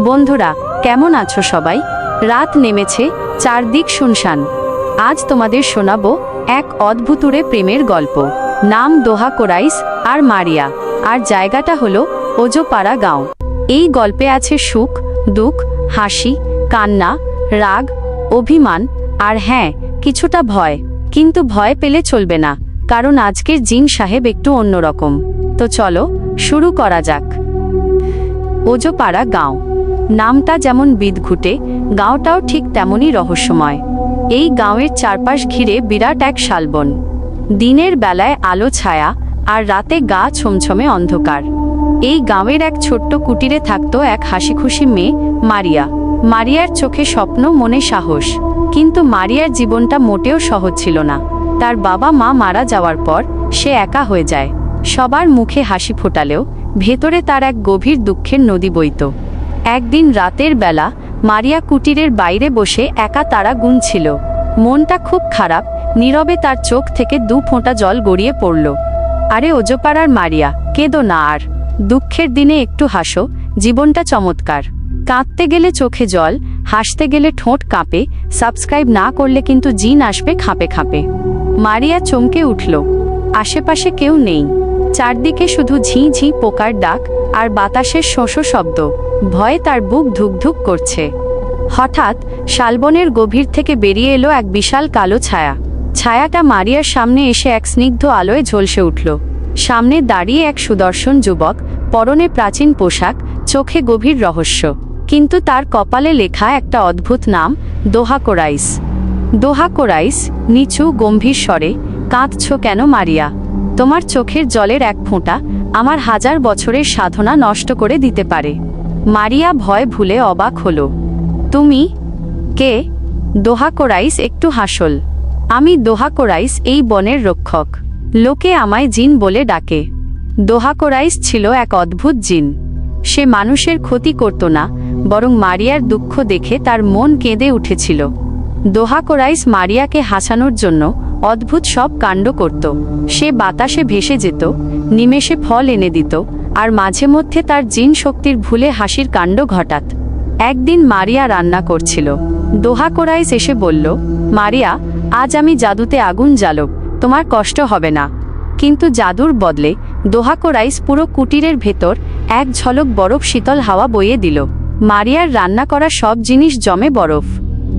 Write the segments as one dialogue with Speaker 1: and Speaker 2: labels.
Speaker 1: বন্ধুরা, কেমন আছো সবাই? রাত নেমেছে, চারদিক শুনশান। আজ তোমাদের শোনাবো এক অদ্ভুতুরে প্রেমের গল্প। নাম দোহা কোরাইস আর মারিয়া। আর জায়গাটা হলো ওজোপাড়া গাঁও। এই গল্পে আছে সুখ, দুঃখ, হাসি, কান্না, রাগ, অভিমান আর হ্যাঁ কিছুটা ভয়। কিন্তু ভয় পেলে চলবে না, কারণ আজকের জিন সাহেব একটু অন্যরকম। তো চলো, শুরু করা যাক। ওজোপাড়া গাঁও। নামটা যেমন বিদঘুটে গাঁওটাও ঠিক তেমনই রহস্যময়। এই গাঁওয়ের চারপাশ ঘিরে বিরাট এক শালবন। দিনের বেলায় আলো ছায়া আর রাতে গা ছমছমে অন্ধকার। এই গাঁওয়ের এক ছোট্ট কুটিরে থাকত এক হাসিখুশি মেয়ে, মারিয়া। মারিয়ার চোখে স্বপ্ন, মনে সাহস। কিন্তু মারিয়ার জীবনটা মোটেও সহজ ছিল না। তার বাবা মা মারা যাওয়ার পর সে একা হয়ে যায়। সবার মুখে হাসি ফোটালেও, ভেতরে তার এক গভীর দুঃখের নদী বইত। একদিন রাতের বেলা মারিয়া কুটিরের বাইরে বসে একা তারা গুনছিল। মনটা খুব খারাপ, নীরবে তার চোখ থেকে দু ফোঁটা জল গড়িয়ে পড়ল। আরে ওজোপাড়ার মারিয়া, কেঁদো না আর। দুঃখের দিনে একটু হাসো, জীবনটা চমৎকার। কাঁদতে গেলে চোখে জল, হাসতে গেলে ঠোঁট কাঁপে, সাবস্ক্রাইব না করলে কিন্তু জিন আসবে খাপে খাপে। মারিয়া চমকে উঠল। আশেপাশে কেউ নেই। চারদিকে শুধু ঝি ঝি পোকার ডাক আর বাতাসের শোঁসো শব্দ। ভয়ে তার বুক ধুকধুক করছে। হঠাৎ শালবনের গভীর থেকে বেরিয়ে এলো এক বিশাল কালো ছায়া। ছায়াটা মারিয়ার সামনে এসে এক স্নিগ্ধ আলোয় ঝলসে উঠল। সামনে দাঁড়িয়ে এক সুদর্শন যুবক, পরনে প্রাচীন পোশাক, চোখে গভীর রহস্য। কিন্তু তার কপালে লেখা একটা অদ্ভুত নাম দোহা কোরাইস দোহা কোরাইস নিচু, গম্ভীর স্বরে, কাঁদছ কেন মারিয়া? তোমার চোখের জলের এক ফোঁটা আমার হাজার বছরের সাধনা নষ্ট করে দিতে পারে। মারিয়া ভয় ভুলে অবাক হলো। তুমি? কে? দোহা কোরাইস একটু হাসল। আমি দোহা কোরাইস এই বনের রক্ষক। লোকে আমায় জিন বলে ডাকে। দোহা কোরাইস ছিল এক অদ্ভুত জিন। সে মানুষের ক্ষতি করত না, বরং মারিয়ার দুঃখ দেখে তার মন কেঁদে উঠেছিল। দোহা কোরাইস মারিয়াকে হাসানোর জন্য অদ্ভুত সব কাণ্ড করত। সে বাতাসে ভেসে যেত, নিমেষে ফল এনে দিত, আর মাঝে মধ্যে তার জিন শক্তির ভুলে হাসির কাণ্ড ঘটাত। একদিন মারিয়া রান্না করছিল। দোহা কোরাইস এসে বলল, মারিয়া, আজ আমি জাদুতে আগুন জ্বালব, তোমার কষ্ট হবে না। কিন্তু জাদুর বদলে দোহা কোরাইস পুরো কুটিরের ভেতর এক ঝলক বরফ শীতল হাওয়া বইয়ে দিল। মারিয়ার রান্না করা সব জিনিস জমে বরফ।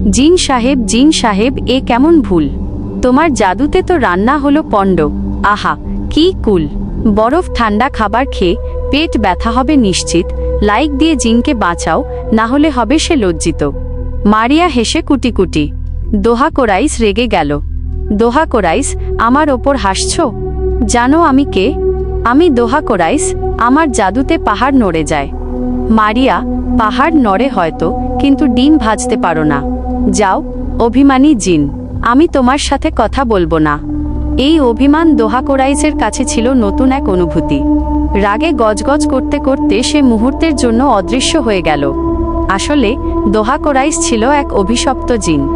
Speaker 1: জিন সাহেব জিন সাহেব, এ কেমন ভুল? তোমার জাদুতে তো রান্না হলো পণ্ড। আহা, কি কুল। বরফ ঠান্ডা খাবার খেয়ে পেট ব্যথা হবে নিশ্চিত। লাইক দিয়ে জিনকে বাঁচাও, না হলে হবে সে লজ্জিত। মারিয়া হেসে কুটি কুটি দোহা কোরাইস রেগে গেল। দোহা কোরাইস আমার ওপর হাসছ? জানো আমি কে? আমি দোহা কোরাইস আমার জাদুতে পাহাড় নড়ে যায়। মারিয়া, পাহাড় নড়ে হয়তো, কিন্তু ডিম ভাজতে পারো না। যাও, অভিমানী জিন। আমি তোমার সাথে কথা বলব না। এই অভিমান দোহা কোরাইসের কাছে ছিল নতুন এক অনুভূতি। রাগে গজগজ করতে করতে সে মুহূর্তের জন্য অদৃশ্য হয়ে গেল। আসলে, দোহা কোরাইস ছিল এক অভিশপ্ত জিন।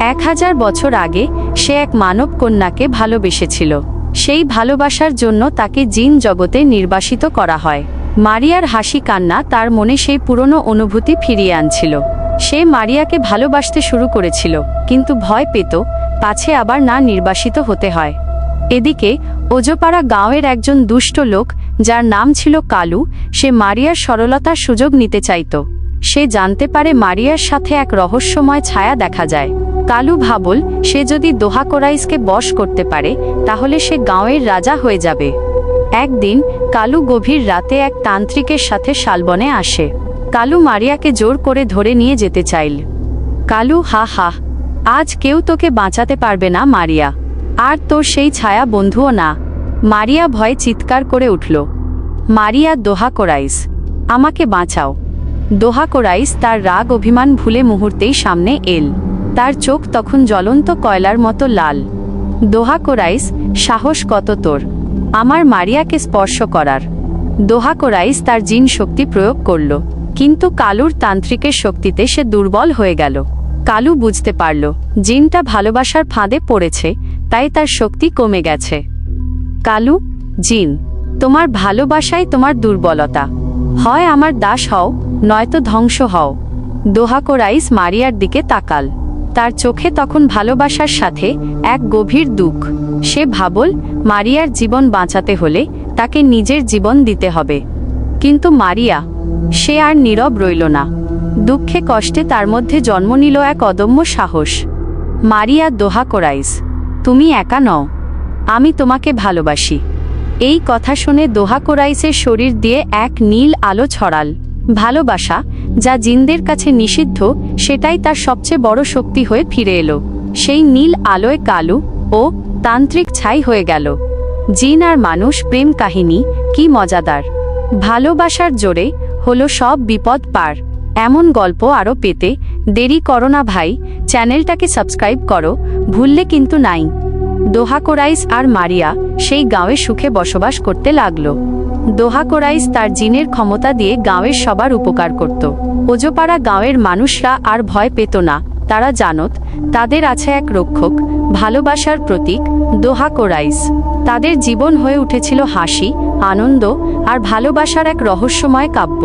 Speaker 1: এক হাজার বছর আগে, সে এক মানব কন্যাকে ভালোবেসেছিল। সেই ভালোবাসার জন্য তাকে জিন জগতে নির্বাসিত করা হয়। মারিয়ার হাসি কান্না তার মনে সেই পুরনো অনুভূতি ফিরিয়ে আনছিল। সে মারিয়াকে ভালোবাসতে শুরু করেছিল, কিন্তু ভয় পেত, পাছে আবার না নির্বাসিত হতে হয়। এদিকে, ওজোপাড়া গাঁওয়ের একজন দুষ্ট লোক, যার নাম ছিল কালু, সে মারিয়ার সরলতার সুযোগ নিতে চাইত। সে জানতে পারে মারিয়ার সাথে এক রহস্যময় ছায়া দেখা যায়। কালু ভাবল, সে যদি দোহা কোরাইসকে বশ করতে পারে, তাহলে সে গাঁওয়ের রাজা হয়ে যাবে। একদিন, কালু গভীর রাতে এক তান্ত্রিকের সাথে শালবনে আসে। কালু মারিয়াকে জোর করে ধরে নিয়ে যেতে চাইল। কালু, হা হা, আজ কেউ তোকে বাঁচাতে পারবে না মারিয়া। আর তোর সেই ছায়া বন্ধুও না। মারিয়া ভয়ে চিৎকার করে উঠল। মারিয়া, দোহা কোরাইস। আমাকে বাঁচাও। দোহা কোরাইস তার রাগ অভিমান ভুলে মুহূর্তেই সামনে এল। তার চোখ তখন জ্বলন্ত কয়লার মতো লাল। দোহা কোরাইস, সাহস কত তোর? আমার মারিয়াকে স্পর্শ করার। দোহা কোরাইস তার জিন শক্তি প্রয়োগ করল। কিন্তু কালুর তান্ত্রিকের শক্তিতে সে দুর্বল হয়ে গেল। কালু বুঝতে পারল, জিনটা ভালোবাসার ফাঁদে পড়েছে, তাই তার শক্তি কমে গেছে। কালু, জিন, তোমার ভালোবাসাই তোমার দুর্বলতা। হয় আমার দাস হও, নয়তো ধ্বংস হও। দোহাকোরাইস মারিয়ার দিকে তাকাল। তার চোখে তখন ভালোবাসার সাথে এক গভীর দুঃখ। সে ভাবল, মারিয়ার জীবন বাঁচাতে হলে তাকে নিজের জীবন দিতে হবে। কিন্তু মারিয়া সে আর নীরব রইল না। দুঃখে কষ্টে তার মধ্যে জন্ম নিল এক অদম্য সাহস। মারিয়া দোহা কোরাইস তুমি একা নও। আমি তোমাকে ভালোবাসি। এই কথা শুনে দোহা কোরাইসের শরীর দিয়ে এক নীল আলো ছড়াল। ভালোবাসা, যা জিনদের কাছে নিষিদ্ধ, সেটাই তার সবচেয়ে বড় শক্তি হয়ে ফিরে এলো। সেই নীল আলোয় কালু ও তান্ত্রিক ছাই হয়ে গেল। জিন আর মানুষ, প্রেম কাহিনী, কি মজাদার। ভালোবাসার জোরে হলো সব বিপদ পার। এমন গল্প আরও পেতে দেরি করো না ভাই, চ্যানেলটাকে সাবস্ক্রাইব করো, ভুললে কিন্তু নাই। দোহাকোরাইস আর মারিয়া সেই গাঁয়ে সুখে বসবাস করতে লাগল। দোহাকোরাইস তার জিনের ক্ষমতা দিয়ে গাঁয়ের সবার উপকার করত। ওজোপাড়া গাঁয়ের মানুষরা আর ভয় পেত না, তারা জানত, তাদের আছে এক রক্ষক, ভালোবাসার প্রতীক দোহাকোরাইস। তাদের জীবন হয়ে উঠেছিল হাসি আনন্দ আর ভালোবাসার এক রহস্যময় কাব্য।